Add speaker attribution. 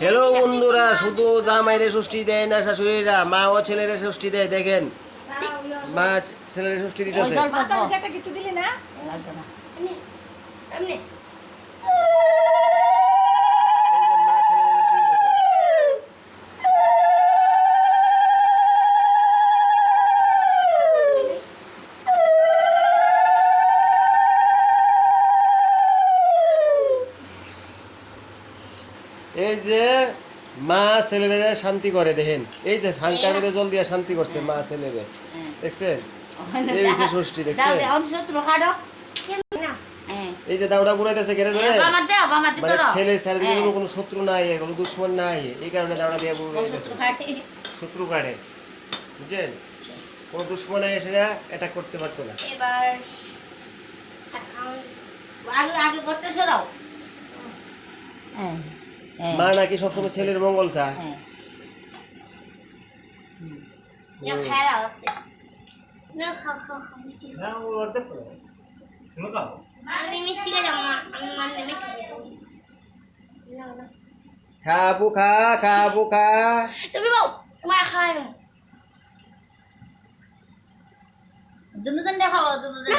Speaker 1: Hello বন্ধুরা শুধু জামাইরে ষষ্ঠী দেয় না শাশুড়িরা মা ও ছেলেরে ষষ্ঠী দেয় দেখেন। মা ছেলেরে ষষ্ঠী দিতেছে।
Speaker 2: কিছু দিলি না
Speaker 3: লাগবে না
Speaker 2: এমনি এমনি
Speaker 1: এই যে মা ছেলেরে ষষ্ঠী দিতেছে। এই যে মা ছেলেরে শান্তি করে দেখেন। এই যে ফাঙ্কার মধ্যে জল দিয়ে শান্তি করছে মা ছেলেরে
Speaker 3: হ্যাঁ।
Speaker 1: দেখছেন? এই হচ্ছে ষষ্ঠী
Speaker 3: দাও
Speaker 1: দেখছেন?
Speaker 3: হ্যাঁ।
Speaker 1: এই যে দাউড়া ঘুরাইতেছে কেন
Speaker 3: বামার দিতে
Speaker 1: মানে
Speaker 3: দাও
Speaker 1: ছেলে চারিদিকে
Speaker 3: হ্যাঁ।
Speaker 1: কোনো শত্রু নাই কোনো দুশ্মন নাই এই কারণে দাউড়া দিয়ে
Speaker 3: শত্রু
Speaker 1: কাটে। বুঝছেন? কোনো দুশ্মনে এসে অ্যাটাক করতে পারতো না।
Speaker 2: এবার
Speaker 3: আগে আগে করতে সরাও। হ্যাঁ।
Speaker 1: মা নাকি সবসময় ছেলের মঙ্গল চায়।
Speaker 3: হ্যাঁ।
Speaker 1: খাবু খা খাবু খা।
Speaker 2: তুমি তোমার খাওয়াই না।
Speaker 3: দুনো দিন দেখাও দুনো দিন